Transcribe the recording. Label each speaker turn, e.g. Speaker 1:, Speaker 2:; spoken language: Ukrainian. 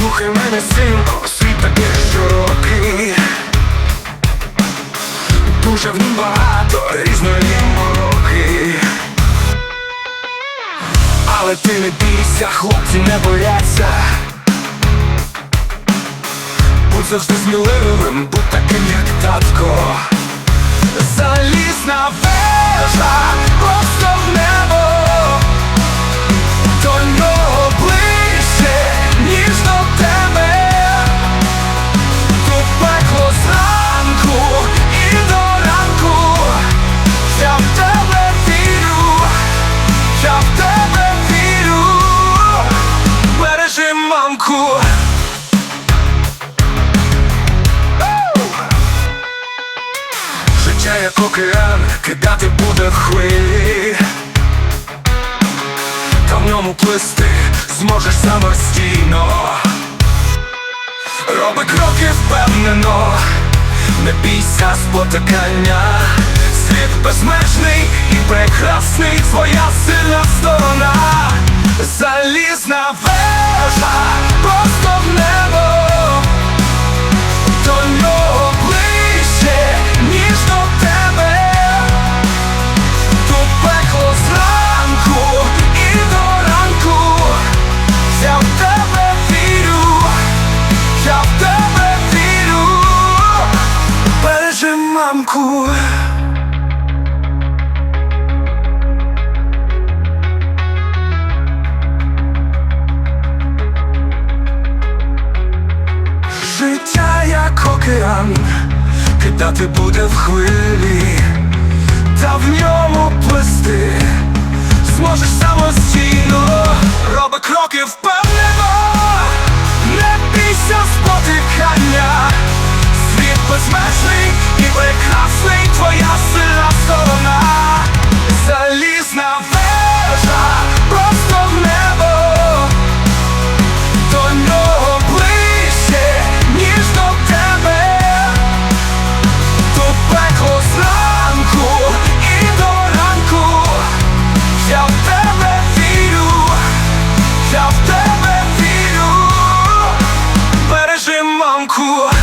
Speaker 1: Слухай мене, синко, світ такий широкий Дуже в нім багато різної мороки. Але ти не бійся, хлопці не бояться Будь завжди сміливим, будь таким, як татко океан, кидати буде хвилі. Та в ньому плисти зможеш самостійно. Роби кроки впевнено, не бійся спотикання. Світ безмежний і прекрасний, твоя сильна сторона. Залізна вежа, Мамку Життя як океан, кидати буде в хвилі, та в ньому плисти. Зможеш самостійно, роби кроки вперед rua.